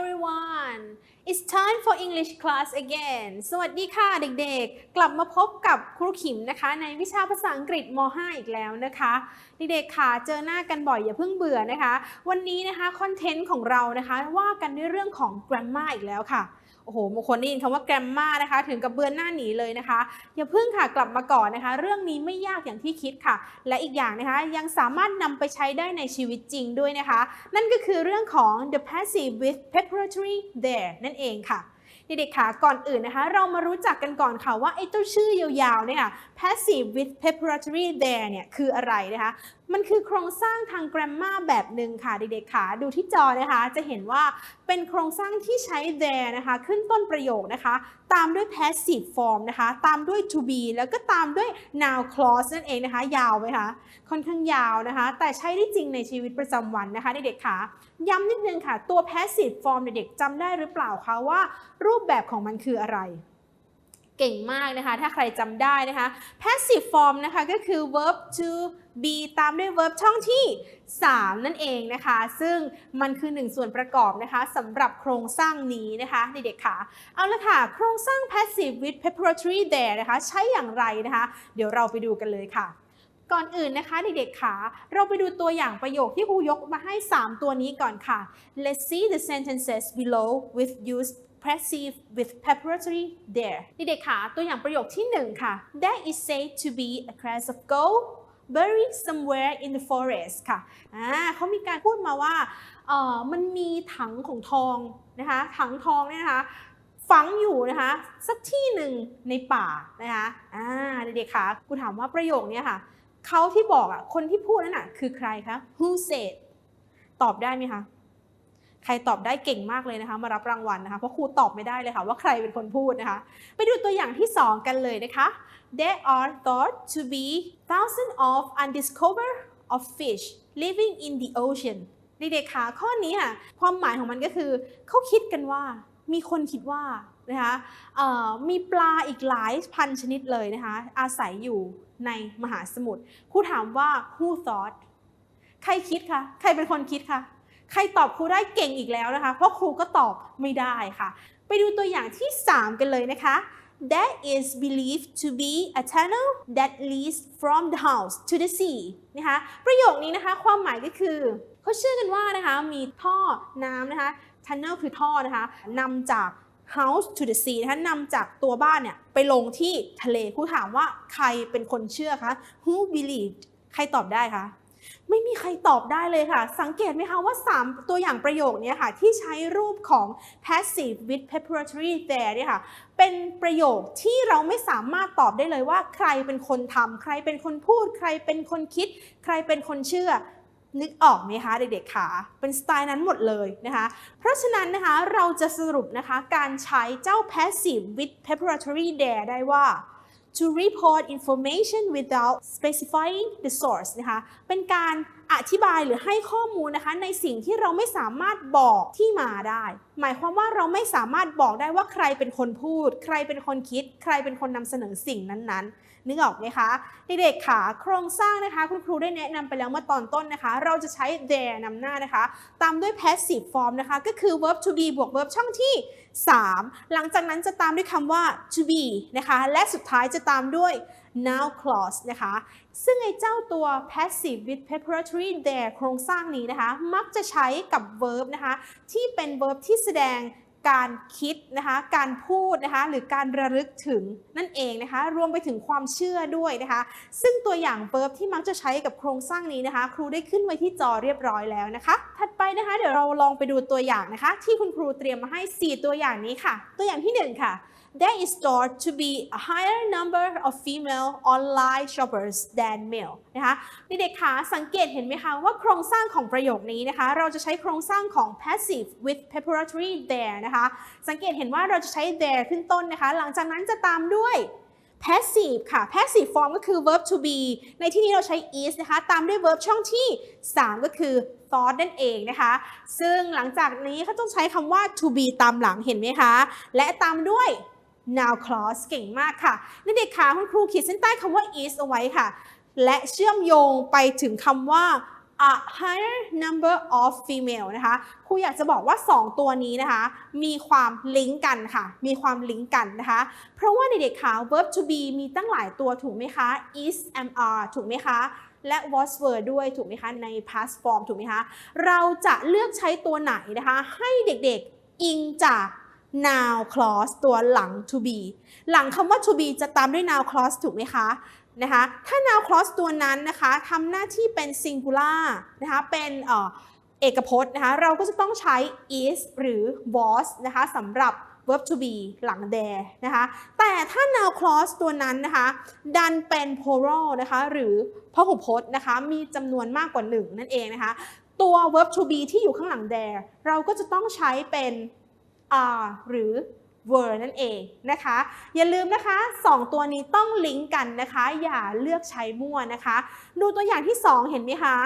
everyone it's time for English class again สวัสดีค่ะเด็กๆ กลับมาพบกับครูขิมนะคะ ในวิชาภาษาอังกฤษม .5 อีกแล้วนะคะเด็กๆค่ะเจอหน้ากันบ่อยอย่าเพิ่งเบื่อนะคะ วันนี้นะคะคอนเทนต์ของเรานะคะ ว่ากันด้วยเรื่องของ grammar อีกแล้วค่ะ โอ้โหบางคนได้ยินคำว่า grammar นะคะ ถึงกับเบือนหน้าหนีเลยนะคะ อย่าเพิ่งค่ะกลับมาก่อนนะคะ เรื่องนี้ไม่ยากอย่างที่คิดค่ะ และอีกอย่างนะคะยังสามารถนำไปใช้ได้ในชีวิตจริงด้วยนะคะ นั่นก็คือเรื่องของ the passive with preparatory there นั่นเองค่ะเด็กๆค่ะก่อนอื่นนะคะ เรามารู้จักกันก่อนค่ะว่าไอ้เจ้าชื่อยาวๆเนี่ย passive with preparatory there เนี่ยคืออะไรนะคะ มันคือโครงสร้างทาง grammar แบบหนึ่งค่ะเด็กๆค่ะดูที่จอนะคะ จะเห็นว่าเป็นโครงสร้างที่ใช้ there นะคะ ขึ้นต้นประโยคนะคะ ตามด้วย passive form นะคะ ตามด้วย to be แล้วก็ตามด้วย noun clause นั่นเองนะคะ ยาวไหมคะค่อนข้างยาวนะคะ แต่ใช้ได้จริงในชีวิตประจำวันนะคะเด็กๆค่ะย้ำนิดนึงค่ะ ตัว passive form เด็กๆจำได้หรือเปล่าคะว่า รูปแบบของมันคืออะไรเก่งมากนะคะ ถ้าใครจำได้นะคะ passive form นะคะก็คือ verb to be ตามด้วย verb ช่องที่ 3 นั่นเองนะคะ ซึ่งมันคือหนึ่งส่วนประกอบนะคะสำหรับโครงสร้างนี้นะคะเด็กๆค่ะ เอาละค่ะ โครงสร้าง passive with preparatory there นะคะ ใช้อย่างไรนะคะ เดี๋ยวเราไปดูกันเลยค่ะก่อนอื่นนะคะเด็กๆค่ะเราไปดูตัวอย่างประโยคที่ครูยกมาให้ 3 ตัวนี้ก่อนค่ะ Let's see the sentences below with use passive with preparatory there เด็กๆค่ะตัวอย่างประโยคที่ 1 ค่ะ That is said to be a glass of gold buried somewhere in the forest ค่ะอ่าเขามีการพูดมาว่าเอ่อมันมีถังของทองนะคะถังทองเนี่ยนะคะฝังอยู่นะคะสักที่หนึ่งในป่านะคะอ่าเด็กๆค่ะกูถามว่าประโยคนี้ค่ะเขาที่บอกอะคนที่พูดนั่นอะคือใครคะ Who said ตอบได้ไหมคะ ใครตอบได้เก่งมากเลยนะคะ มารับรางวัลนะคะ เพราะครูตอบไม่ได้เลยค่ะว่าใครเป็นคนพูดนะคะ ไปดูตัวอย่างที่ 2 กันเลยนะคะ There are thought to be thousands of undiscovered of fish living in the ocean เด็กๆค่ะข้อนี้ค่ะความหมายของมันก็คือ เขาคิดกันว่ามีคนคิดว่านะคะมีปลาอีกหลายพันชนิดเลยนะคะ อาศัยอยู่ในมหาสมุทรครูถามว่า who thought ใครคิดคะใครเป็นคนคิดคะ ใครตอบครูได้เก่งอีกแล้วนะคะ เพราะครูก็ตอบไม่ได้ค่ะ ไปดูตัวอย่างที่ 3 กันเลยนะคะ That is believed to be a tunnel that leads from the house to the sea นะคะ ประโยคนี้นะคะความหมายก็คือเขาเชื่อกันว่านะคะมีท่อน้ำนะคะ tunnel คือท่อนะคะนำจาก house to the sea นะคะนำจากตัวบ้านเนี่ยไปลงที่ทะเลครูถามว่าใครเป็นคนเชื่อคะ who believed ใครตอบได้คะ ไม่มีใครตอบได้เลยค่ะ สังเกตไหมคะว่า 3 ตัวอย่างประโยคนี้ค่ะ ที่ใช้รูปของ passive with preparatory there เนี่ยค่ะ เป็นประโยคที่เราไม่สามารถตอบได้เลยว่า ใครเป็นคนทำใครเป็นคนพูด ใครเป็นคนคิด ใครเป็นคนเชื่อนึกออกไหมคะเด็กๆคะเป็นสไตล์นั้นหมดเลยนะคะ เพราะฉะนั้นนะคะเราจะสรุปนะคะการใช้เจ้า passive with preparatory there ได้ว่า to report information without specifying the source นะคะ เป็นการอธิบายหรือให้ข้อมูลนะคะในสิ่งที่เราไม่สามารถบอกที่มาได้ หมายความว่าเราไม่สามารถบอกได้ว่าใครเป็นคนพูด ใครเป็นคนคิด ใครเป็นคนนำเสนอสิ่งนั้นๆ นึกออกไหมคะเด็กๆค่ะโครงสร้างนะคะ คุณครูได้แนะนำไปแล้วเมื่อตอนต้นนะคะ เราจะใช้ there นำหน้านะคะ ตามด้วย passive form นะคะ ก็คือ verb to be บวก verb ช่องที่ 3 หลังจากนั้นจะตามด้วยคำว่า to be นะคะ และสุดท้ายจะตามด้วย noun clause นะคะ ซึ่งไอ้เจ้าตัว passive with preparatory there โครงสร้างนี้นะคะ มักจะใช้กับ verb นะคะ ที่เป็น verb ที่แสดง การคิดนะคะการพูดนะคะหรือการระลึกถึงนั่นเองนะคะรวมไปถึงความเชื่อด้วยนะคะซึ่งตัวอย่างเบิร์บที่มักจะใช้กับโครงสร้างนี้นะคะ ครูได้ขึ้นไว้ที่จอเรียบร้อยแล้วนะคะถ้า นะคะ เดี๋ยวเราลองไปดูตัวอย่างนะคะ ที่คุณครูเตรียมมาให้ 4 ตัวอย่างนี้ค่ะ ตัวอย่างที่ 1 ค่ะ There is thought to be a higher number of female online shoppers than male นะคะเด็กๆคะสังเกตเห็นไหมคะว่าโครงสร้างของประโยคนี้นะคะ เราจะใช้โครงสร้างของ passive with preparatory there นะคะ สังเกตเห็นว่าเราจะใช้ there ขึ้นต้นนะคะ หลังจากนั้นจะตามด้วย passive ค่ะ passive form ก็คือ verb to be ในที่นี้เราใช้ is นะคะ ตามด้วย verb ช่องที่ 3 ก็คือ thought นั่นเองนะคะ ซึ่งหลังจากนี้เขาต้องใช้คำว่า to be ตามหลังเห็นไหมคะ และตามด้วย now clause เก่งมากค่ะเด็กๆค่ะคุณครูขีดเส้นใต้คำว่า is เอาไว้ค่ะ และเชื่อมโยงไปถึงคำว่า a higher number of female นะคะครูอยากจะบอกว่า 2 ตัวนี้นะคะ มีความลิงก์กันค่ะ มีความลิงก์กันนะคะ เพราะว่าในเด็กๆค่ะ verb to be มีตั้งหลายตัวถูกไหมคะ is am are ถูกไหมคะและ was were ด้วยถูกไหมคะ ใน past form ถูกไหมคะ เราจะเลือกใช้ตัวไหนนะคะ ให้เด็กๆ อิงจาก noun clause ตัวหลัง to be หลังคำว่า to be จะตามด้วย noun clause ถูกไหมคะ นะคะถ้า noun clause ตัวนั้นนะคะทำหน้าที่เป็น singular นะคะเป็นเอกพจน์นะคะเราก็จะต้องใช้ is หรือ was นะคะสำหรับ verb to be หลัง there นะคะ แต่ถ้า noun clause ตัวนั้นนะคะดันเป็น plural นะคะหรือพหูพจน์นะคะมีจำนวนมากกว่าหนึ่งนั่นเองนะคะตัว verb to be ที่อยู่ข้างหลัง there เราก็จะต้องใช้เป็น are หรือ were นั่นเองนะคะ อย่าลืมนะคะ 2 ตัวนี้ต้องลิงก์กันนะคะ อย่าเลือกใช้มั่วนะคะ ดูตัวอย่างที่ 2 เห็นไหมคะ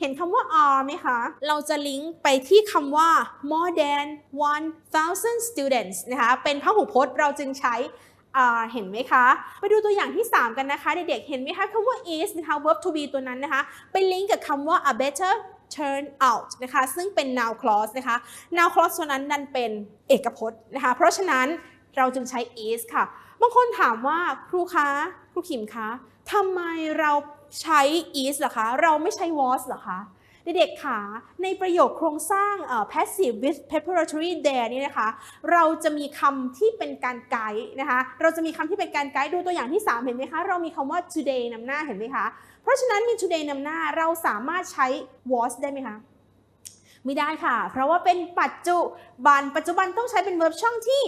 เห็นคำว่า are ไหมคะ เราจะลิงก์ไปที่คำว่า more than 1,000 students นะคะ เป็นพหูพจน์เราจึงใช้ are เห็นไหมคะ ไปดูตัวอย่างที่ 3 กันนะคะ เด็กๆ เห็นไหมคะคำว่า is นะคะ verb to be ตัวนั้นนะคะ ไปลิงก์กับคำว่า a better turn out นะคะซึ่งเป็น noun clause นะคะ noun clause ตัวนั้นดันเป็นเอกพจน์นะคะเพราะฉะนั้นเราจึงใช้ is ค่ะ บางคนถามว่าครูคะครูขิมคะทำไมเราใช้ is เหรอคะ เราไม่ใช้ was หรอคะเด็กๆค่ะในประโยคโครงสร้าง passive with preparatory there นี่นะคะ เราจะมีคำที่เป็นการไกด์นะคะ เราจะมีคำที่เป็นการไกด์ดูตัวอย่างที่ 3 เห็นไหมคะ เรามีคำว่า today นำหน้าเห็นไหมคะ เพราะฉะนั้นมี today นำหน้าเราสามารถใช้ was ได้ไหมคะไม่ได้ค่ะ เพราะว่าเป็นปัจจุบัน ปัจจุบันต้องใช้เป็น verb ช่องที่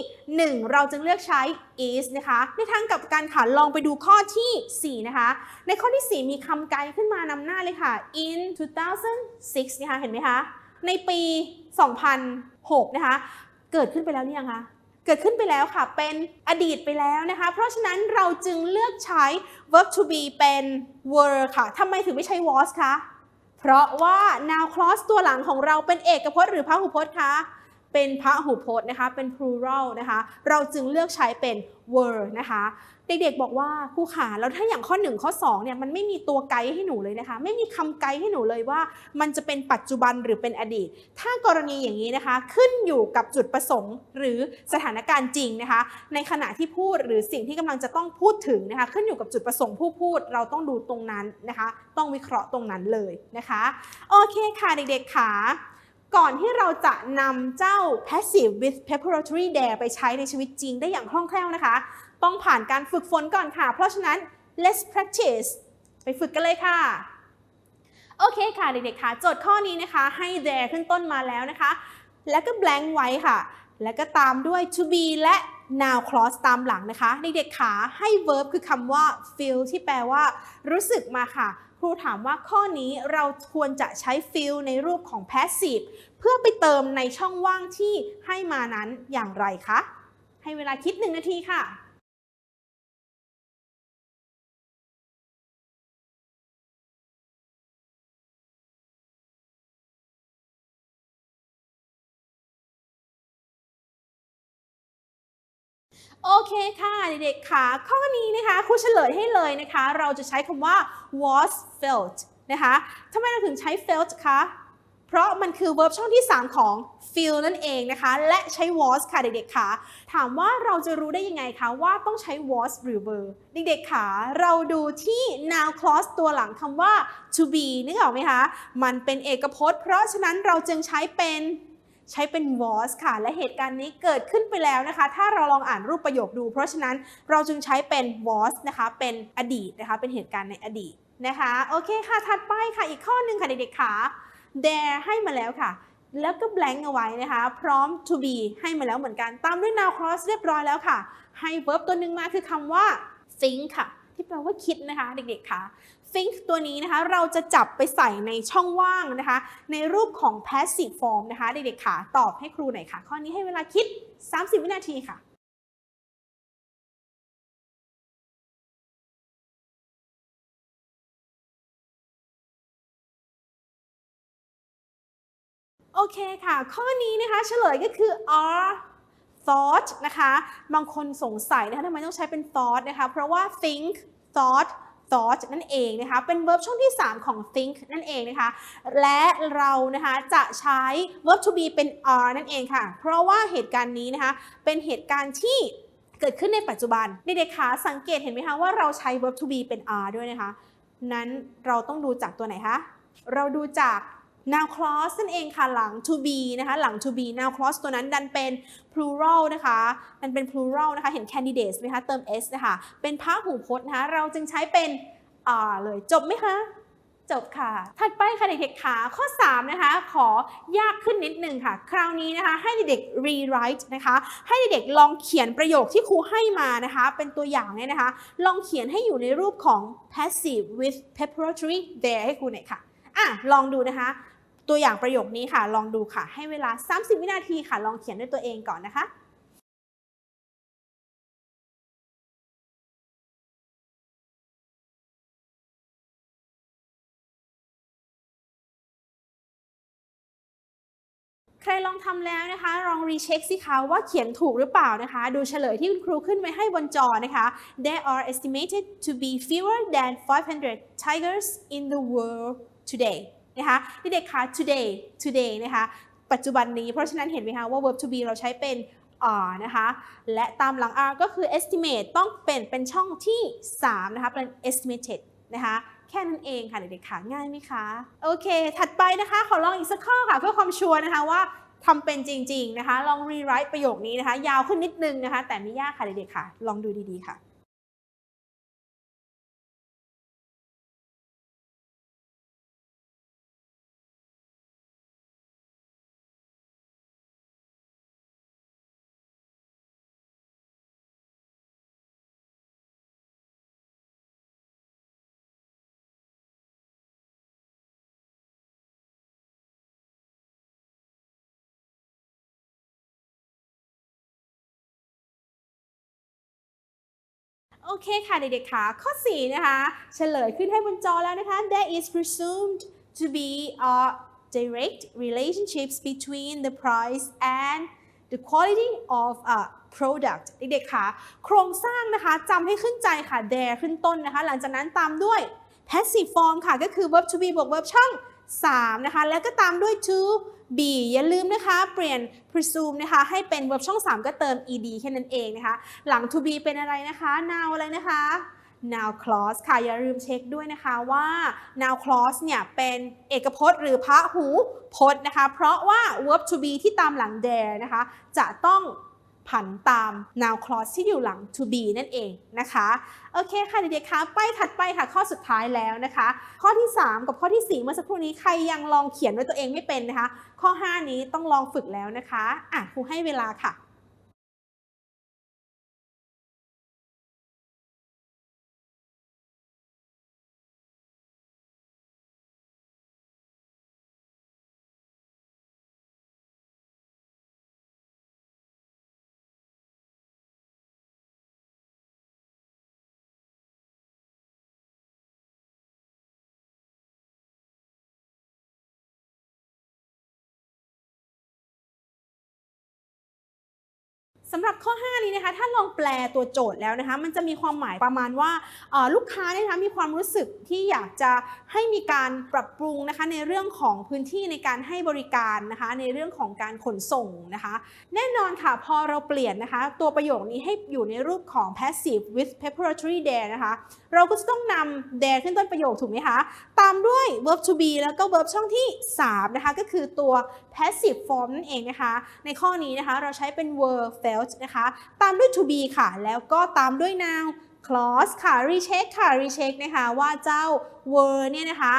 1 เราจึงเลือกใช้ is นะคะ ในทางกับกันค่ะ ลองไปดูข้อที่ 4 นะคะ ในข้อที่ 4 มีคำไกด์ขึ้นมานำหน้าเลยค่ะ in 2006 นะคะ เห็นไหมคะ ในปี 2006 นะคะ เกิดขึ้นไปแล้วหรือยังคะ เกิดขึ้นไปแล้วค่ะ เป็นอดีตไปแล้วนะคะ เพราะฉะนั้นเราจึงเลือกใช้ verb to be เป็น were ค่ะทำไมถึงไม่ใช้ was คะ เพราะว่า noun clause ตัวหลังของเราเป็นเอกพจน์หรือพหูพจน์คะ เป็นพหูพจน์นะคะ เป็น plural นะคะ เราจึงเลือกใช้เป็น were นะคะ เด็กๆบอกว่าครูขาแล้วถ้าอย่างข้อ 1 ข้อ2เนี่ยมันไม่มีตัวไกด์ให้หนูเลยนะคะ ไม่มีคำไกด์ให้หนูเลยว่า มันจะเป็นปัจจุบันหรือเป็นอดีต ถ้ากรณีอย่างนี้นะคะ ขึ้นอยู่กับจุดประสงค์หรือสถานการณ์จริงนะคะ ในขณะที่พูดหรือสิ่งที่กำลังจะต้องพูดถึงนะคะ ขึ้นอยู่กับจุดประสงค์ผู้พูด เราต้องดูตรงนั้นนะคะ ต้องวิเคราะห์ตรงนั้นเลยนะคะ โอเคค่ะเด็กๆค่ะ ก่อนที่เราจะนำเจ้า passive with preparatory there ไปใช้ในชีวิตจริงได้อย่างคล่องแคล่วนะคะ ต้องผ่านการฝึกฝนก่อนค่ะ เพราะฉะนั้น let's practice ไปฝึกกันเลยค่ะ โอเคค่ะเด็กๆค่ะ โจทย์ข้อนี้นะคะ ให้ there ขึ้นต้นมาแล้วนะคะ แล้วก็ blank ไว้ค่ะ แล้วก็ตามด้วย to be และ noun clause ตามหลังนะคะ เด็กๆค่ะ ให้ verb คือคำว่า feel ที่แปลว่า รู้สึกมาค่ะ ครูถามว่าข้อนี้เราควรจะใช้ fill ในรูปของ passive เพื่อไปเติมในช่องว่างที่ให้มานั้นอย่างไรคะ ให้เวลาคิดหนึ่งนาทีค่ะ โอเคค่ะ เด็กๆค่ะ ข้อนี้นะคะครูเฉลยให้เลยนะคะ เราจะใช้คำว่า was felt นะคะทำไมเราถึงใช้ felt คะเพราะมันคือ verb ช่องที่ 3 ของ feel นั่นเองนะคะ และใช้ was ค่ะเด็กๆค่ะ ถามว่าเราจะรู้ได้ยังไงคะว่าต้องใช้ was หรือ were เด็กๆค่ะ เราดูที่ noun clause ตัวหลังคำว่า to be นึกออกไหมคะ มันเป็นเอกพจน์ เพราะฉะนั้นเราจึงใช้เป็น ใช้เป็น was ค่ะ และเหตุการณ์นี้เกิดขึ้นไปแล้วนะคะ ถ้าเราลองอ่านรูปประโยคดู เพราะฉะนั้นเราจึงใช้เป็น was นะคะ เป็นอดีตนะคะ เป็นเหตุการณ์ในอดีตนะคะ โอเคค่ะ ถัดไปค่ะ อีกข้อหนึ่งค่ะเด็กๆค่ะ there ให้มาแล้วค่ะ แล้วก็ blank เอาไว้นะคะ พร้อม to be ให้มาแล้วเหมือนกัน ตามด้วย noun clause เรียบร้อยแล้วค่ะ ให้ verb ตัวหนึ่งมาคือคำว่า think ค่ะที่แปลว่าคิดนะคะเด็กๆค่ะ think ตัวนี้นะคะ เราจะจับไปใส่ในช่องว่างนะคะ ในรูปของ passive form นะคะ เด็กๆค่ะ ตอบให้ครูหน่อยค่ะ ข้อนี้ให้เวลาคิด 30 วินาทีค่ะโอเคค่ะ ข้อนี้นะคะเฉลยก็คือ are thought นะคะ บางคนสงสัยนะคะทำไมต้องใช้เป็น thought นะคะ เพราะว่า think thought thought นั่นเองนะคะ เป็น verb ช่องที่ 3 ของ think นั่นเองนะคะ และเรานะคะจะใช้ verb to be เป็น are นั่นเองค่ะ เพราะว่าเหตุการณ์นี้นะคะ เป็นเหตุการณ์ที่เกิดขึ้นในปัจจุบันเด็กๆคะสังเกตเห็นไหมคะว่าเราใช้ verb to be เป็น are ด้วยนะคะ นั้นเราต้องดูจากตัวไหนคะ เราดูจาก now clause นั่นเองค่ะหลัง to be นะคะหลัง to be now clause ตัวนั้นดันเป็น plural นะคะมันเป็น plural นะคะเห็น candidates ไหมคะเติม s นะคะเป็นพหูพจน์นะคะเราจึงใช้เป็น are เลยจบไหมคะจบค่ะ ถัดไปค่ะเด็กๆค่ะข้อ 3 นะคะ ขอยากขึ้นนิดนึงค่ะ คราวนี้นะคะ ให้เด็กๆ rewrite นะคะ ให้เด็กๆลองเขียนประโยคที่ครูให้มานะคะ เป็นตัวอย่างเนี่ยนะคะ ลองเขียนให้อยู่ในรูปของ passive with preparatory there ให้ครูหน่อยค่ะ อะ ลองดูนะคะ ตัวอย่างประโยคนี้ค่ะ ลองดูค่ะ ให้เวลา 30 วินาทีค่ะ ลองเขียนด้วยตัวเองก่อนนะคะใครลองทำแล้วนะคะ ลองรีเช็คสิคะว่าเขียนถูกหรือเปล่านะคะ ดูเฉลยที่คุณครูขึ้นไว้ให้บนจอนะคะ There are estimated to be fewer than 500 tigers in the world today นะคะเด็กๆคะ today today นะคะปัจจุบันนี้เพราะฉะนั้นเห็นไหมคะว่า verb to be เราใช้เป็น are นะคะและตามหลัง are ก็คือ estimate ต้องเป็นเป็นช่องที่ 3 นะคะเป็น estimated นะคะแค่นั้นเองค่ะเด็กๆค่ะง่ายไหมคะ โอเค ถัดไปนะคะขอลองอีกสักข้อค่ะ เพื่อความชัวร์นะคะว่าทำเป็นจริง ๆนะคะ ลอง rewrite ประโยคนี้นะคะ ยาวขึ้นนิดนึงนะคะ แต่ไม่ยากค่ะเด็กๆค่ะ ลองดูดีๆค่ะ โอเคค่ะเด็กๆค่ะข้อ 4 นะคะ เฉลยขึ้นให้บนจอแล้วนะคะ There is presumed to be a direct relationships between the price and the quality of a product เด็กๆค่ะ โครงสร้างนะคะจำให้ขึ้นใจค่ะ there ขึ้นต้นนะคะ หลังจากนั้นตามด้วย passive form ค่ะ ก็คือ verb to be บวก verb ช่อง 3 นะคะ แล้วก็ตามด้วย to B อย่าลืมนะคะ เปลี่ยน presume นะคะ ให้เป็น verb ช่อง 3 ก็เติม ed แค่นั้นเองนะคะ หลัง to be เป็นอะไรนะคะ now อะไรนะคะ now clause ค่ะ อย่าลืมเช็คด้วยนะคะว่า now clause เนี่ย เป็นเอกพจน์หรือพหูพจน์นะคะ เพราะว่า verb to be ที่ตามหลัง there นะคะ จะต้อง ผันตาม now clause ที่อยู่หลัง to be นั่นเองนะคะ โอเคค่ะเด็กๆคะไปถัดไปค่ะข้อสุดท้ายแล้วนะคะ ข้อที่ 3 กับข้อที่ 4 เมื่อสักครู่นี้ใครยังลองเขียนไว้ตัวเองไม่เป็นนะคะ ข้อ 5 นี้ต้องลองฝึกแล้วนะคะอะครูให้เวลาค่ะ สำหรับข้อ 5 นี้นะคะ ถ้าลองแปลตัวโจทย์แล้วนะคะ มันจะมีความหมายประมาณว่าลูกค้าเนี่ยนะคะมีความรู้สึกที่อยากจะให้มีการปรับปรุงนะคะในเรื่องของพื้นที่ในการให้บริการนะคะ ในเรื่องของการขนส่งนะคะ แน่นอนค่ะพอเราเปลี่ยนนะคะ ตัวประโยคนี้ให้อยู่ในรูปของ passive with preparatory there นะคะ เราก็จะต้องนำ there ขึ้นต้นประโยคถูกไหมคะ ตามด้วย verb to be แล้วก็ verb ช่องที่ 3 นะคะ ก็คือตัว passive form นั่นเองนะคะ ในข้อนี้นะคะเราใช้เป็น were felt นะคะ ตามด้วย to be ค่ะ แล้วก็ตามด้วย now clause ค่ะ recheck ค่ะ recheck นะคะว่าเจ้า were เนี่ยนะคะ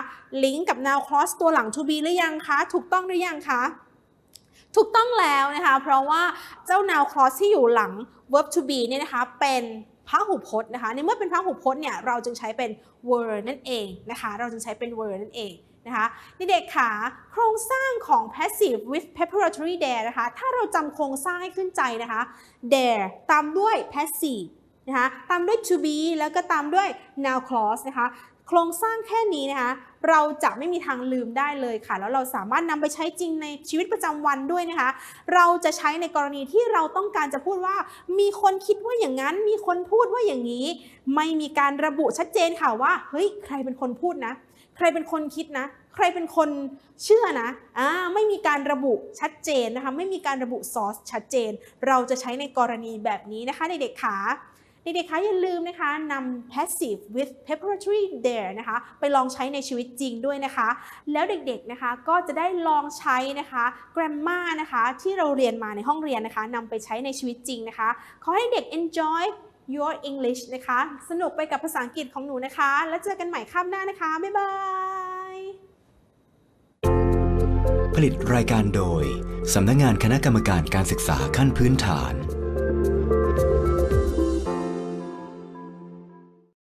ลิงก์กับ now clause ตัวหลัง to be หรือยังคะ ถูกต้องหรือยังคะถูกต้องแล้วนะคะ เพราะว่าเจ้า now clause ที่อยู่หลัง verb to be เนี่ยนะคะ เป็นพหูพจน์นะคะ ในเมื่อเป็นพหูพจน์เนี่ย เราจึงใช้เป็น were นั่นเองนะคะ เราจึงใช้เป็น were นั่นเอง นะคะเด็กๆค่ะโครงสร้างของ passive with preparatory there นะคะถ้าเราจำโครงสร้างให้ขึ้นใจนะคะ there ตามด้วย passive นะคะตามด้วย to be แล้วก็ตามด้วย now clause นะคะโครงสร้างแค่นี้นะคะเราจะไม่มีทางลืมได้เลยค่ะ แล้วเราสามารถนำไปใช้จริงในชีวิตประจำวันด้วยนะคะ เราจะใช้ในกรณีที่เราต้องการจะพูดว่า มีคนคิดว่าอย่างนั้น มีคนพูดว่าอย่างนี้ ไม่มีการระบุชัดเจนค่ะว่าเฮ้ยใครเป็นคนพูดนะ ใครเป็นคนคิดนะ ใครเป็นคนเชื่อนะอ่าไม่มีการระบุชัดเจนนะคะ ไม่มีการระบุซอสชัดเจน เราจะใช้ในกรณีแบบนี้นะคะเด็กๆค่ะเด็กๆคะอย่าลืมนะคะนำ passive with preparatory there นะคะ ไปลองใช้ในชีวิตจริงด้วยนะคะ แล้วเด็กๆนะคะก็จะได้ลองใช้นะคะ grammar นะคะ ที่เราเรียนมาในห้องเรียนนะคะนำไปใช้ในชีวิตจริงนะคะ ขอให้เด็ก enjoy your English นะคะ สนุกไปกับภาษาอังกฤษของหนูนะคะ แล้วเจอกันใหม่คาบหน้านะคะ บ๊ายบาย ผลิตรายการโดย สำนักงานคณะกรรมการการศึกษาขั้นพื้นฐาน